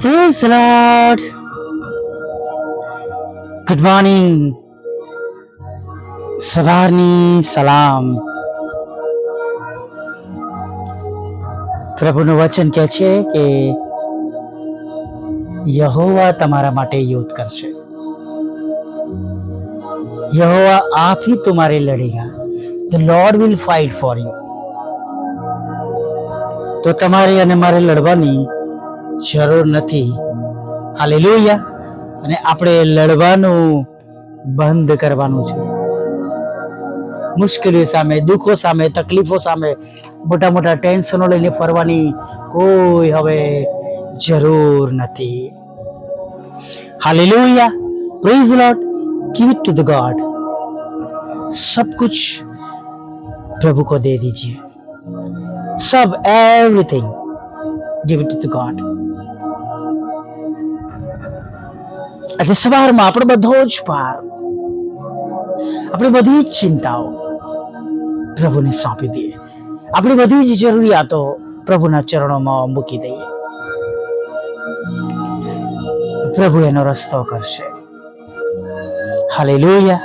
Praise lord good morning સવારની સલામ પ્રભુનું વચન કહે છે કે યહોવા તમારા માટે યુદ્ધ કરશે. યહોવા આપી તમારે तुम्हारे લડેગા the Lord will fight for you તો તમારે અને મારે લડવાની જરૂર નથી હાલેલુયા અને આપણે લડવાનું બંધ કરવાનું છે મુશ્કેલીઓ સામે દુઃખો સામે તકલીફો સામે મોટા મોટા ટેન્શનો લઈને ફરવાની કોઈ હવે જરૂર નથી hallelujah praise Lord give it to the God सब कुछ प्रभु को दे दीजिए सब everything give it to the God આજે સવારમાં આપણે બધો જ પાર, આપણી બધી જ ચિંતાઓ પ્રભુને સોંપી દઈએ. આપણી બધી જ જરૂરિયાતો પ્રભુના ચરણોમાં મૂકી દઈએ. પ્રભુ એનો રસ્તો કરશે. હાલેલુયા.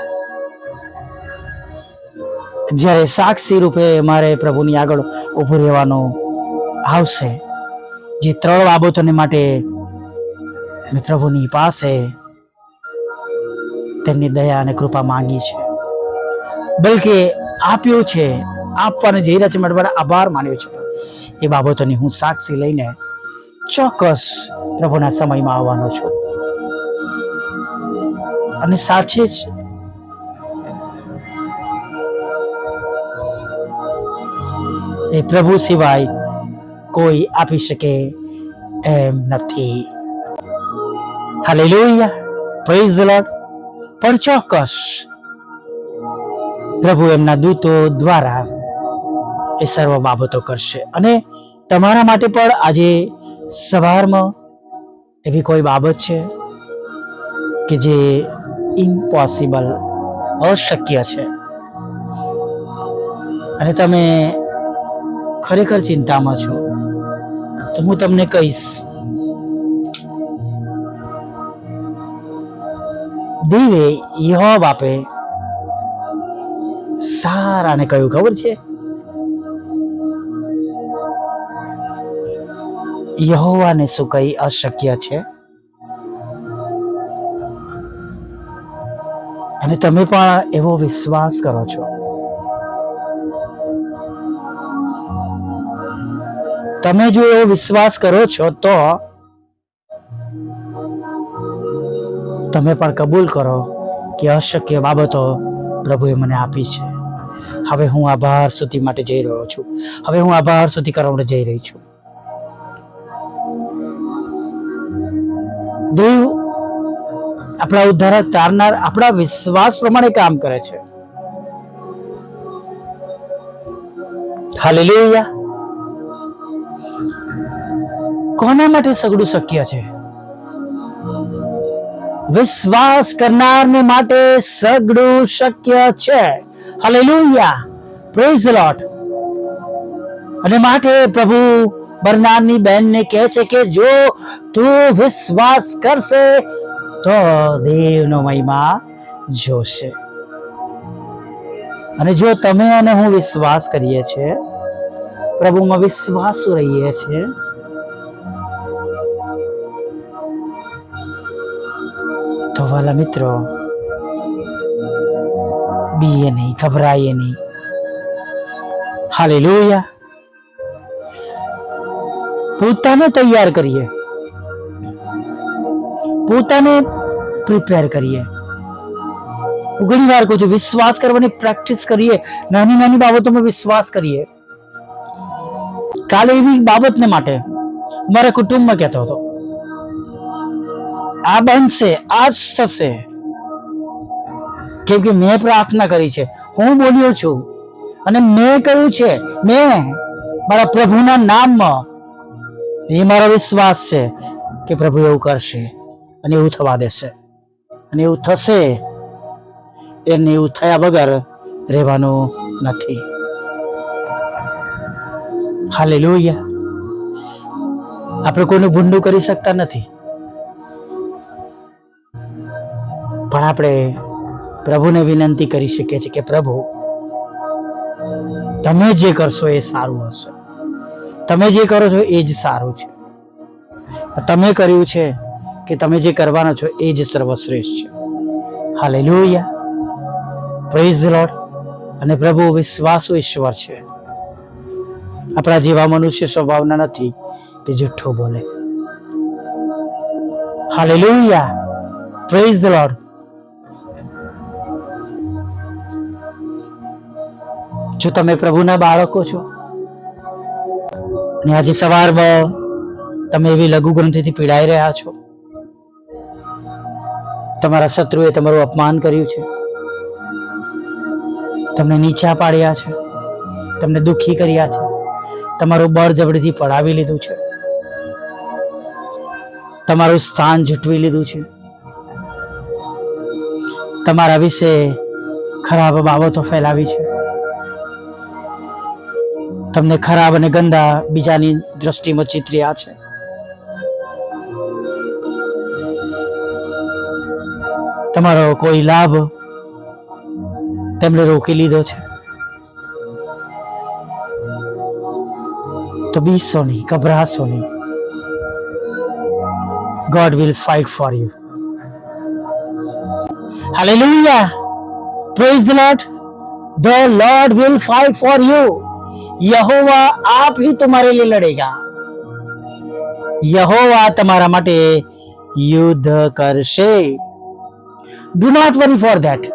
જ્યારે સાક્ષી રૂપે મારે પ્રભુની આગળ ઊભું રહેવાનું આવશે, જે ત્રણ બાબતોને માટે મેં પ્રભુની પાસે તેમની દયા અને કૃપા માંગી છે. બલકે આપ્યું છે, આપવાને જઈ રહ્યા છે માટે મારા આભાર માન્યો છે. એ બાબતોની હું સાક્ષી લઈને ચોક્કસ પ્રભુના સમયમાં આવવાનો છું. અને સાચે જ એ પ્રભુ સિવાય કોઈ આપી શકે એમ નથી. હાલેલુયા પ્રેઝ લોર્ડ પણ ચોક્કસ. પ્રભુ એમના દૂતો દ્વારા એ સર્વ બાબતો કરશે. અને તમારા માટે પણ આજે સવારમાં એવી કોઈ બાબત છે કે જે ઇમ્પોસિબલ અશક્ય છે? અને તમે ખરેખર ચિંતામાં છો? તો હું તમને કહીશ દેવે યો બાપે સારાને કહ્યું, ખબર છે? યહોવાને શું કઈ અશક્ય છે? અને તમે પણ એવો વિશ્વાસ કરો છો? તમે જો એવો વિશ્વાસ કરો છો તો તમે પણ કબૂલ કરો કે અશક્ય બાબતો પ્રભુએ મને આપી છે. હવે હું આભાર સુધી માટે જઈ રહ્યો છું. હવે હું આભાર સુધી કરવા માટે જઈ રહી છું. દેવ આપણા ઉદ્ધારક તારનાર આપણા વિશ્વાસ પ્રમાણે કામ કરે છે. હાલેલુયા. કોના માટે સગડું શક્ય છે? વિશ્વાસ કરનારને માટે સગડું શક્ય છે. હાલેલુયા પ્રેઝ લોર્ડ અને માટે પ્રભુ બરનારની બહેનને કહે છે કે, જો તું વિશ્વાસ કરશે, તો દેવનો મહિમા જોશે. અને જો તમે અને હું વિશ્વાસ કરીએ છીએ, પ્રભુમાં વિશ્વાસુ રહીએ છીએ તો વાલા મિત્રો. બીએ નહીં, ગભરાઈએ નહીં. હાલેલુયા. પોતાને તૈયાર કરીએ. પોતાને પ્રિપેર કરીએ. ઘણી વાર કહું છું, વિશ્વાસ કરવાની પ્રેક્ટિસ કરીએ. નાની નાની બાબતોમાં વિશ્વાસ કરીએ. કાલે એવી બાબતને માટે મારા કુટુંબમાં કહેતો હતો આ બનશે, આ જ થશે. કેમ કે મેં પ્રાર્થના કરી છે. હું બોલ્યો છું અને મેં કહ્યું છે, મેં મારા પ્રભુના નામમાં, એ મારો વિશ્વાસ છે કે પ્રભુ એવું કરશે અને એવું થવા દેશે અને એવું થશે એને એવું થયા વગર રહેવાનું નથી. હાલે આપણે કોઈનું ભૂંડું કરી શકતા નથી. પણ આપણે પ્રભુને વિનંતી કરી શકીએ છીએ કે પ્રભુ, તમે જે કરશો એ સારું હશે. તમે જે કરો છો એ જ સારું છે. તમે કર્યું છે કે તમે જે કરવાનો છો એ જ સર્વશ્રેષ્ઠ છે. હાલેલુયા પ્રેઝ લોડ અને પ્રભુ વિશ્વાસુ ઈશ્વર છે. આપણા જેવા મનુષ્ય સ્વભાવના નથી તે જુઠ્ઠો બોલે. હાલેલુયા પ્રેઝ ધ લોર્ડ જો તમે પ્રભુના બાળકો છો, અને આજે સવારમાં તમે એવી લઘુ ગ્રંથિથી પીડાઈ રહ્યા છો, તમારા શત્રુએ તમારું અપમાન કર્યું છે, તમને નીચા પાડ્યા છે, તમને દુઃખી કર્યા છે, તમારું બળજબરીથી પડાવી લીધું છે, તમારું સ્થાન જૂટવી લીધું છે, તમારા વિશે ખરાબ બાબતો ફેલાવી છે. તમને ખરાબ અને ગંદા બીજાની દ્રષ્ટિમાં ચિતર્યા છે. તમારો કોઈ લાભ તેમણે રોકી લીધો છે? તો બીસો નહીં, ગભરાશો નહીં. God will fight for you hallelujah praise the Lord the Lord will fight for you यहोवा आप ही तुम्हारे लिए लड़ेगा यहोवा તમારા માટે યુદ્ધ કરશે do not worry for that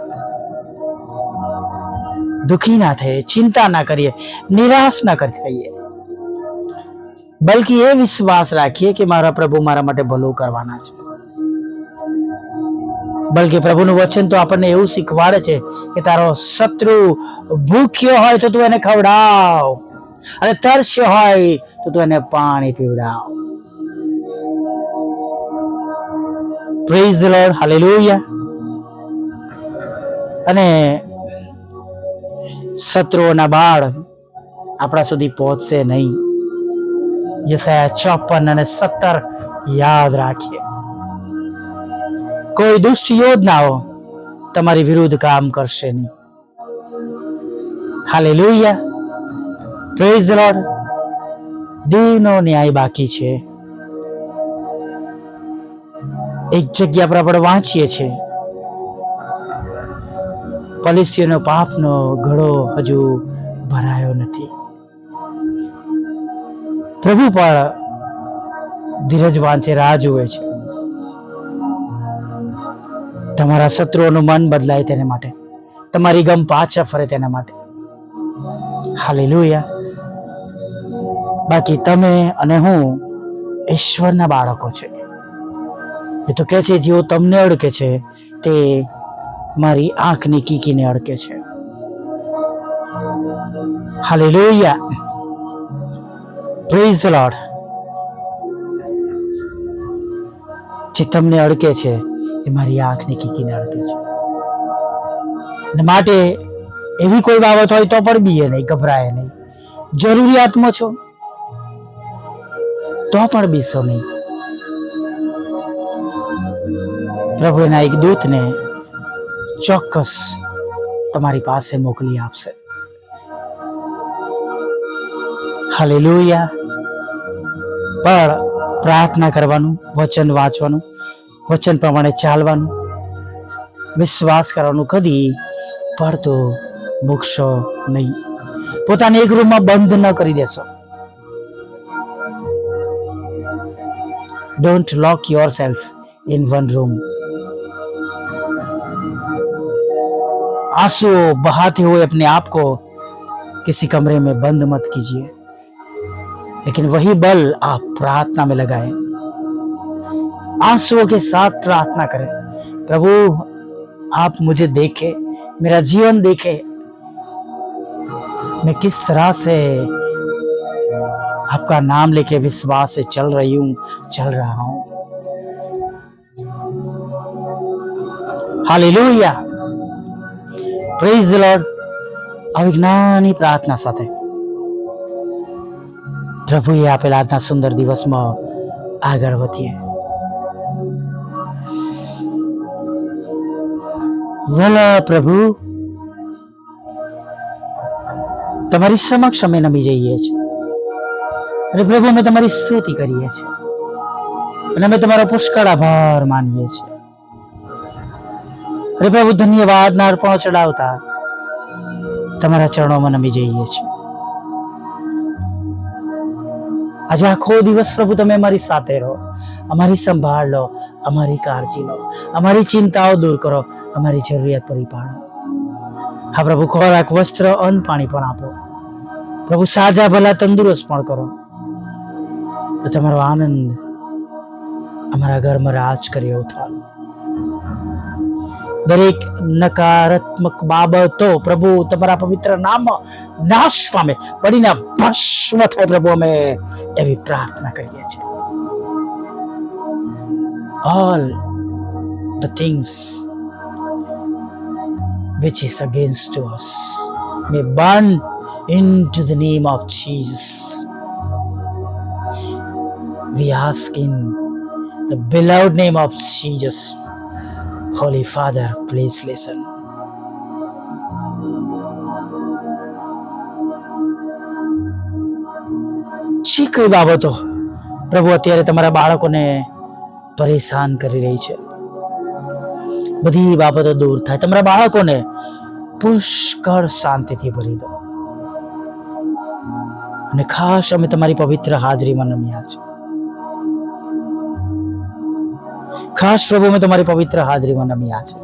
દુખી ના થઈએ ચિંતા ના કરીએ નિરાશ ના કરી થઈએ બલકી એ વિશ્વાસ રાખીએ કે મારા પ્રભુ મારા માટે ભલું કરવાના છે બલકે પ્રભુનું વચન તો આપણને એવું શીખવાડે છે કે તારો શત્રુ ભૂખ્યો હોય તો તું એને ખવડાવ. અને તરસ્યો હોય તો તું એને પાણી પીવડાવ. પ્રેઝ ધ લોર્ડ હાલેલુયા અને શત્રુઓના બાળ આપણા સુધી પહોંચશે નહીં. યસાયા ચોપન અને સત્તર યાદ રાખીએ. કોઈ દુષ્ટ યોજનાઓ તમારી વિરુદ્ધ કામ કરશે નહીં. હાલે પ્રેઝ ધ લોર્ડ દેવનો ન્યાય બાકી છે. એક જગ્યા પર આપણે વાંચીએ છીએ. પલિસીઓનો પાપનો ઘડો હજુ ભરાયો નથી. પ્રભુ પણ ધીરજ વાંચે રાહ જુએ છે. તમારા શત્રુઓનું મન બદલાય તેને માટે. તમારી ગમ પાછા ફરે તેના માટે. હાલેલુયા. બાકી તમે અને હું ઈશ્વરના બાળકો છે. એ તો કહે છે, જેઓ તમને અડકે છે, તે મારી આંખની કીકીને અડકે છે. હાલેલુયા. પ્રેઝ ધ લોર્ડ જે તમને અડકે છે એ મારી આંખની કીકીને અડકે છે. અને માટે એવી કોઈ બાબત હોય તો પણ બીએ નહીં, ગભરાય નહીં. જરૂરિયાતમાં છો, તો પણ બીસો નહીં. પ્રભુ એના એક દૂતને ચોક્કસ તમારી પાસે મોકલી આપશે. હાલેલુયા. પણ પ્રાર્થના કરવાનું, વચન વાંચવાનું વચન પ્રમાણે ચાલવાનું વિશ્વાસ કરવાનું કદી પડતો મૂકશો નહીં પોતાને એક રૂમમાં બંધ ન કરી દેશો don't lock yourself in one room आंसू बहाते हुए अपने आप को किसी कमरे में बंद मत कीजिए लेकिन वही बल आप प्रार्थना में लगाए आंसुओं के साथ प्रार्थना करें प्रभु आप मुझे देखे मेरा जीवन देखे मैं किस तरह से आपका नाम लेके विश्वास से चल रही हूं चल रहा हूं હાલેલુયા પ્રેઝ ધ લોર્ડ આવી જ્ઞાની પ્રાર્થના સાથે પ્રભુએ આપેલા આજના સુંદર દિવસમાં આગળ વધીએ ભલા પ્રભુ, તમારી સમક્ષ અમે નમી જઈએ છીએ. અને પ્રભુ, અમે તમારી સ્તુતિ કરીએ છીએ. અને અમે તમારો પુષ્કળ આભાર માનીએ છીએ. અરે પ્રભુ ધન્યવાદના અર્પણો ચડાવતા તમારા ચરણોમાં નમી જઈએ છીએ. આજે આખો દિવસ પ્રભુ તમે અમારી સાથે રહો, અમારી સંભાળ લો, અમારી કાળજી લો, અમારી ચિંતાઓ દૂર કરો, અમારી જરૂરિયાત પૂરી પાડો. હા પ્રભુ, ખોરાક, વસ્ત્ર, અન્ન, પાણી પણ આપો. પ્રભુ, સાજા, ભલા, તંદુરસ્ત પણ કરો. તમારો આનંદ અમારા ઘરમાં રાજ કરી એવું થવાનું દરેક નકારાત્મક બાબતો પ્રભુ તમારા પવિત્ર નામ નાશ પામે પડીને ભસ્મ થાય પ્રભુ અમે એવી પ્રાર્થના કરીએ છીએ all the things which is against to us may burn into the name of Jesus. We ask in the beloved name of Jesus. Holy Father, please listen. જે કઈ બાબતો? પ્રભુ અત્યારે તમારા બાળકોને પરેશાન કરી રહી છે. બધી બાબતો દૂર થાય. તમારા બાળકોને પુષ્કળ શાંતિથી ભરી દો. અને ખાસ અમે તમારી પવિત્ર હાજરીમાં નમ્યા છે ખાસ પ્રભુ, અમે તમારી પવિત્ર હાજરીમાં નમ્યા છે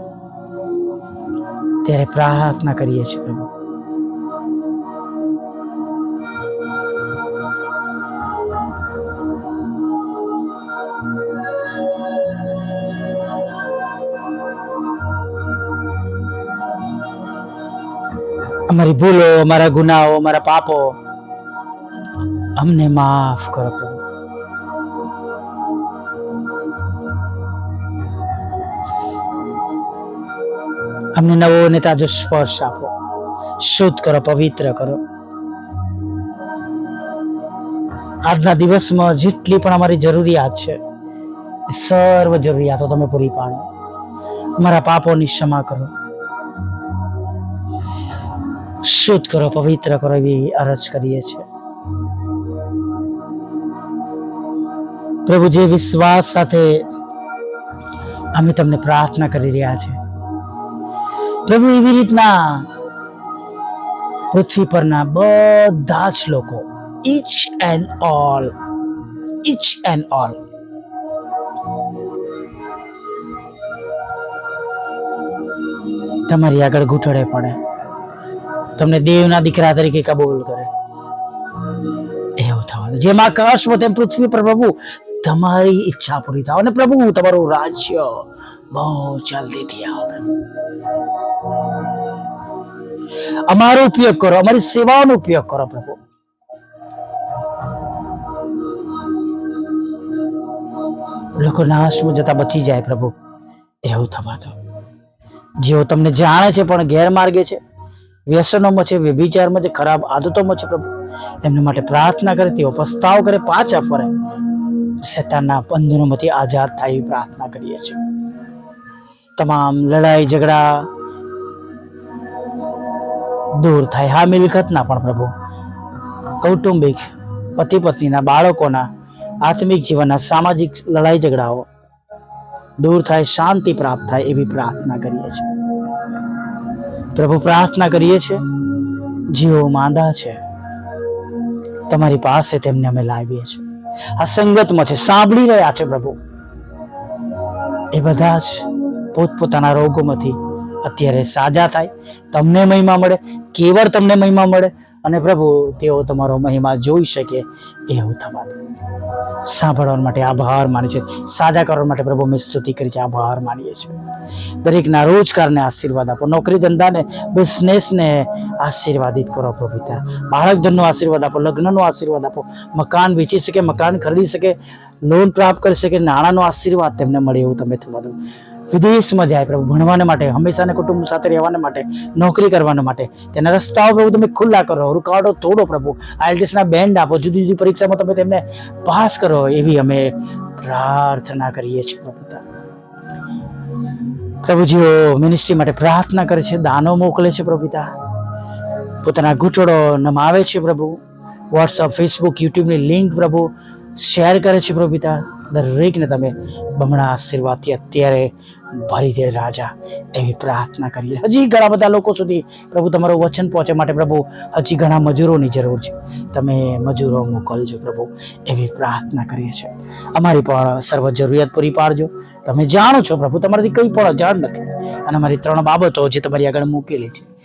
ત્યારે પ્રાર્થના કરીએ છીએ પ્રભુ. અમારી ભૂલો, અમારા ગુનાઓ, અમારા પાપો અમને માફ કરો પ્રભુ. અમને નવો અને તાજો સ્પર્શ આપો. શુદ્ધ કરો, પવિત્ર કરો. આજના દિવસમાં જેટલી પણ અમારી જરૂરિયાત છે સર્વ જરૂરિયાતો તમે પૂરી પાડો. અમારા પાપોની ક્ષમા કરો. શુદ્ધ કરો, પવિત્ર કરો એવી અરજ કરીએ છીએ. પ્રભુ, જે વિશ્વાસ સાથે અમે તમને પ્રાર્થના કરી રહ્યા છે પ્રભુ એવી રીતના પૃથ્વી પરના બધા જ લોકો each and all each and all તમારી આગળ ઘૂંટડે પડે. તમને દેવના દીકરા તરીકે કબૂલ કરે. એવું થવાનું જેમ આકાશમાં તેમ પૃથ્વી પર પ્રભુ તમારી ઈચ્છા પૂરી થાવ. અને પ્રભુ, તમારું રાજ્ય બહુ જલ્દીથી આવે. અમારો ઉપયોગ કરો, અમારી સેવાઓનો ઉપયોગ કરો પ્રભુ. લોકો નાશમાં જતા બચી જાય પ્રભુ. એવું થવા દો જેઓ તમને જાણે છે પણ ગેરમાર્ગે છે, વ્યસનોમાં છે, વ્યભિચારમાં છે, ખરાબ આદતોમાં છે પ્રભુ, એમના માટે પ્રાર્થના કરે, તેઓ પસ્તાવ કરે, પાછા ફરે. શેતાનના બંધનોમાંથી આઝાદ થાય એવી પ્રાર્થના કરીએ છીએ. તમામ લડાઈ, ઝઘડા દૂર થાય. હા, મિલકતના પણ પ્રભુ. કૌટુંબિક પતિ પત્નીના બાળકોના, આત્મિક જીવનના, સામાજિક લડાઈ, ઝઘડાઓ દૂર થાય, શાંતિ પ્રાપ્ત થાય એવી પ્રાર્થના કરીએ છીએ. પ્રભુ, પ્રાર્થના કરીએ છીએ, જીવો માંદા છે, તમારી પાસે તેમને અમે લાવીએ છીએ. આ સંગતમાં છે, સાંભળી રહ્યા છે પ્રભુ. એ બધા જ પોતપોતાના રોગોમાંથી અત્યારે સાજા થાય. તમને મહિમા મળે, કેવળ તમને મહિમા મળે અને પ્રભુ, તેઓ તમારો મહિમા જોઈ શકે એવું થવા સાંભળવા માટે આભાર માને છે સાજા કરવા માટે પ્રભુ મેં સ્તુતિ કરી છે, આભાર માનીએ છીએ. દરેકના રોજગારને આશીર્વાદ આપો નોકરી ધંધાને બિઝનેસને આશીર્વાદિત કરો પ્રભુ પિતા. બાળક ધનનો આશીર્વાદ આપો, લગ્નનો આશીર્વાદ આપો, મકાન વેચી શકે, મકાન ખરીદી શકે લોન પ્રાપ્ત કરી શકે, નાણાંનો આશીર્વાદ તેમને મળે એવું તમે થવા દો વિદેશમાં જાય પ્રભુ, ભણવાને માટે, હંમેશાને કુટુંબ સાથે રહેવાને માટે, નોકરી કરવાને માટે. તેના રસ્તાઓ પ્રભુ તમે ખુલ્લા કરો, રૂકાવટો તોડો પ્રભુ. આઈએલટીએસના બેન્ડ આપો જુદી જુદી પરીક્ષામાં તમે તેમને પાસ કરો, એવી અમે પ્રાર્થના કરીએ છીએ પ્રભુ પ્રભુજીઓ મિનિસ્ટ્રી માટે પ્રાર્થના કરે છે, દાનો મોકલે છે પ્રભુતા પિતા પોતાના ઘૂંટડો નમાવે છે પ્રભુ. વોટ્સઅપ ફેસબુક યુટ્યુબની લિંક પ્રભુ શેર કરે છે પ્રભુ પિતા દરેકને તમે બમણા આશીર્વાદથી અત્યારે ભરી દે રાજા એવી પ્રાર્થના કરીએ. હજી ઘણા બધા લોકો સુધી પ્રભુ તમારું વચન પહોંચે માટે પ્રભુ, હજી ઘણા મજૂરોની જરૂર છે. તમે મજૂરો મોકલજો પ્રભુ, એવી પ્રાર્થના કરીએ છીએ. અમારી પણ સર્વ જરૂરિયાત પૂરી પાડજો. તમે જાણો છો પ્રભુ, તમારાથી કંઈ પણ અજાણ નથી. અને અમારી ત્રણ બાબતો જે તમારી આગળ મૂકેલી છે.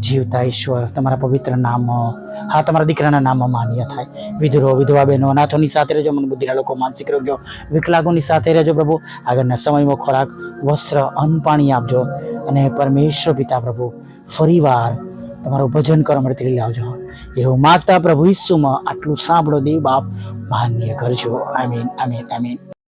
જીવતા ઈશ્વર, તમારા પવિત્ર નામ, હા, તમારા દીકરાના નામમાં માન્ય થાય. વિધુરો, વિધવા બહેનો, અનાથોની સાથે રહેજો, મન બુદ્ધિના લોકો માનસિક રોગ્યો વિકલાંગોની સાથે રહેજો પ્રભુ. આગળના સમયમાં ખોરાક, વસ્ત્ર, અન્ન, પાણી આપજો અને પરમેશ્વર પિતા પ્રભુ, ફરીવાર તમારું ભજન કરવા માટે તેડી લાવજો એવું માગતા પ્રભુ ઈસુમાં આટલું સાંભળો, દેવ બાપ માન્ય કરજો. આમીન આમીન આમીન.